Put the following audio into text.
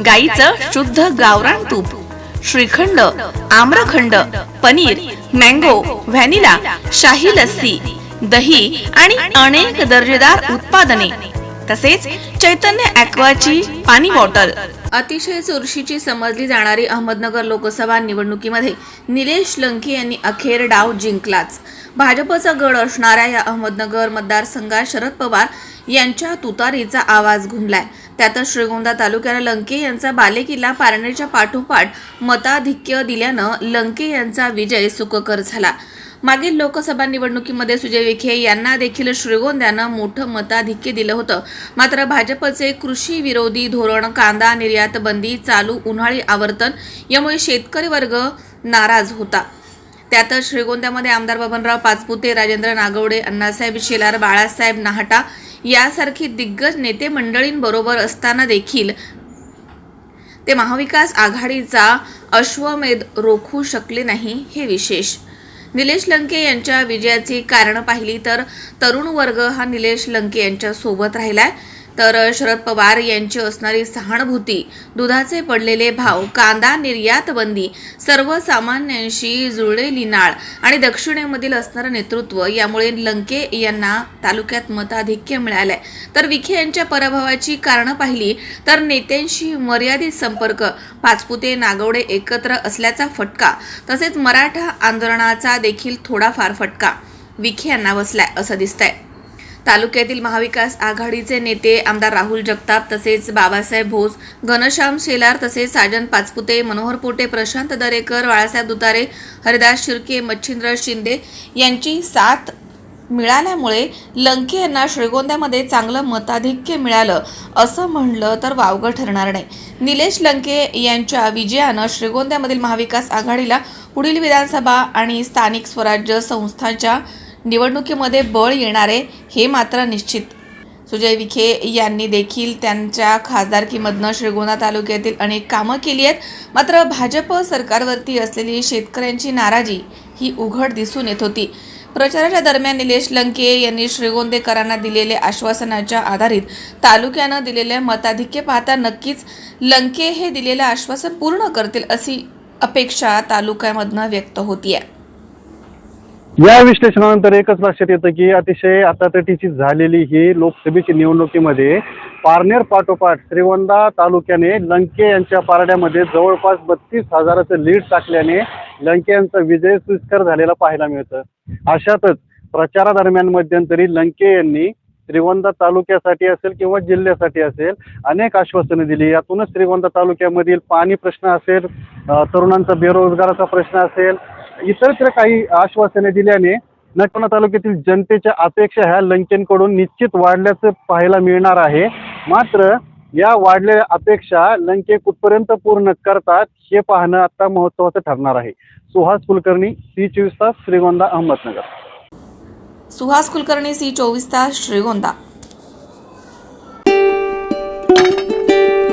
गाईचं शुद्ध गावरान तूप श्रीखंड आम्रखंड पनीर मँगो व्हॅनिला शाही लस्सी दही आणि अनेक दर्जेदार उत्पादने. तसेच चैतन्य ॲक्वाची पाणी बॉटल. अतिशय चुरशीची समजली जाणारी अहमदनगर लोकसभा निवडणुकीमध्ये निलेश लंके यांनी अखेर डाव जिंकलाच. भाजपचा गड असणाऱ्या या अहमदनगर मतदारसंघात शरद पवार यांच्या तुतारीचा आवाज घुमलाय. त्यातच श्रीगोंदा तालुक्याला लंके यांचा बालेकिल्ला पारनेरच्या पाठोपाठ मताधिक्य दिल्यानं लंके यांचा विजय सुखकर झाला. मागील लोकसभा निवडणुकीमध्ये सुजय विखे यांना देखील श्रीगोंद्यानं मोठं मताधिक्य दिलं होतं. मात्र भाजपचे कृषी विरोधी धोरण कांदा निर्यात बंदी चालू उन्हाळी आवर्तन यामुळे शेतकरी वर्ग नाराज होता. त्यातच श्रीगोंद्यामध्ये आमदार बबनराव पाचपुते राजेंद्र नागवडे अण्णासाहेब शेलार बाळासाहेब नाहटा यासारखी दिग्गज नेते मंडळींबरोबर असताना देखील ते महाविकास आघाडीचा अश्वमेध रोखू शकले नाही हे विशेष. निलेश लंके यांच्या विजयाची कारणं पाहिली तर तरुण वर्ग हा निलेश लंके यांच्या सोबत राहिलाय. तर शरद पवार यांची असणारी सहानुभूती दुधाचे पडलेले भाव कांदा निर्यात बंदी सर्वसामान्यांशी जुळलेली नाळ आणि दक्षिणेमधील असणारं नेतृत्व यामुळे लंके यांना तालुक्यात मताधिक्य मिळालंय. तर विखे यांच्या पराभवाची कारणं पाहिली तर नेत्यांशी मर्यादित संपर्क पाचपुते नागवडे एकत्र असल्याचा फटका तसेच मराठा आंदोलनाचा देखील थोडाफार फटका. विखे यांना बसलाय असं दिसतंय. तालुक्यातील महाविकास आघाडीचे नेते आमदार राहुल जगताप तसेच बाबासाहेब भोस घनश्याम शेलार तसेच साजन पाचपुते मनोहर पोटे प्रशांत दरेकर बाळासाहेब दुतारे हरिदास शिर्के मच्छिंद्र शिंदे यांची साथ मिळाल्यामुळे लंके यांना श्रीगोंद्यामध्ये चांगलं मताधिक्य मिळालं असं म्हणलं तर वावगं ठरणार नाही. निलेश लंके यांच्या विजयानं श्रीगोंद्यामधील महाविकास आघाडीला पुढील विधानसभा आणि स्थानिक स्वराज्य संस्थांच्या निवडणुकीमध्ये बळ येणारे हे मात्र निश्चित. सुजय विखे यांनी देखील त्यांच्या खासदारकीमधनं श्रीगोंदा तालुक्यातील अनेक कामं केली आहेत. मात्र भाजप सरकारवरती असलेली शेतकऱ्यांची नाराजी ही उघड दिसून येत होती. प्रचाराच्या दरम्यान निलेश लंके यांनी श्रीगोंदेकरांना दिलेले आश्वासनाच्या आधारित तालुक्यानं दिलेले मताधिक्य पाहता नक्कीच लंके हे दिलेलं आश्वासन पूर्ण करतील अशी अपेक्षा तालुक्यामधनं व्यक्त होतीये. या विश्लेषणानंतर एकच लक्षात येतं की अतिशय आतातटीची झालेली ही लोकसभेची निवडणुकीमध्ये पारनेर पाठोपाठ श्रीवंदा तालुक्याने लंके यांच्या पारड्यामध्ये जवळपास बत्तीस हजाराचं लीड टाकल्याने लंके यांचा विजय सुस्कर झालेला पाहायला मिळतं. अशातच प्रचारादरम्यान मध्यंतरी लंके यांनी श्रीवंदा तालुक्यासाठी असेल किंवा जिल्ह्यासाठी असेल अनेक आश्वासनं दिली. यातूनच श्रीवंदा तालुक्यामधील पाणी प्रश्न असेल तरुणांचा बेरोजगाराचा प्रश्न असेल इतरत्र काही आश्वासने दिल्याने नटवणा तालुक्यातील जनतेच्या अपेक्षा ह्या लंकेंकडून निश्चित वाढल्याचं पाहायला मिळणार आहे. मात्र या वाढलेल्या अपेक्षा लंके कुठपर्यंत पूर्ण करतात हे पाहणं आता महत्त्वाचं ठरणार आहे. सुहास कुलकर्णी सी चोवीस तास श्रीगोंदा अहमदनगर. सुहास कुलकर्णी सी चोवीस तास श्रीगोंदा.